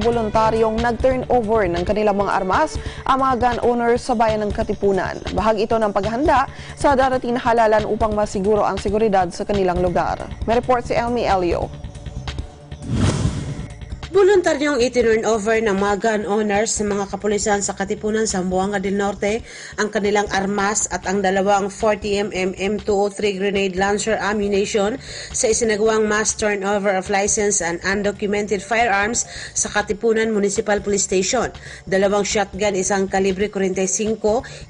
voluntaryong nag-turn over ng kanilang mga armas ang mga gun owners sa bayan ng Katipunan. Bahagi ito ng paghahanda sa darating na halalan upang masiguro ang seguridad sa kanilang lugar. May report si Elmi Elio. Voluntaryong itinurn over ng mga gun owners sa mga kapulisan sa Katipunan sa Buanga del Norte ang kanilang armas at ang dalawang 40mm M203 grenade launcher ammunition sa isinagawang mass turnover of licensed and undocumented firearms sa Katipunan Municipal Police Station. Dalawang shotgun, isang kalibre 45,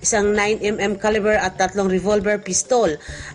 isang 9mm caliber at tatlong revolver pistol.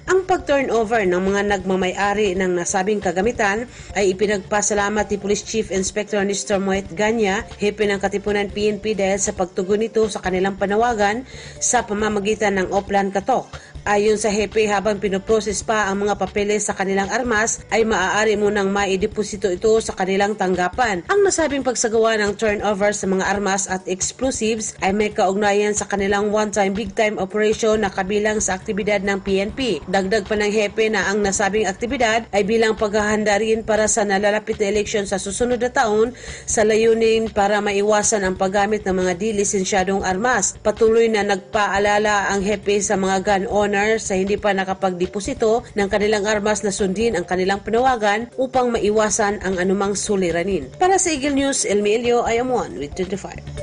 Ang pag-turnover ng mga nagmamayari ng nasabing kagamitan ay ipinagpasalamat ni Police Chief Inspector Nestor Moet Ganya, hepe ng Katipunan PNP dahil sa pagtugon nito sa kanilang panawagan sa pamamagitan ng Oplan Katok. Ayon sa hepe, habang pinoproses pa ang mga papeles sa kanilang armas, ay maaari munang maideposito ito sa kanilang tanggapan. Ang nasabing pagsagawa ng turnover sa mga armas at explosives ay may kaugnayan sa kanilang one-time big-time operation na kabilang sa aktibidad ng PNP. Dagdag pa ng hepe na ang nasabing aktibidad ay bilang paghahanda rin para sa nalalapit na eleksyon sa susunod na taon sa layunin para maiwasan ang paggamit ng mga di-lisensyadong armas. Patuloy na nagpaalala ang hepe sa mga gun owners sa hindi pa nakapagdeposito ng kanilang armas na sundin ang kanilang panawagan upang maiwasan ang anumang suliranin. Para sa Eagle News, Elmi Elio, am one with 25.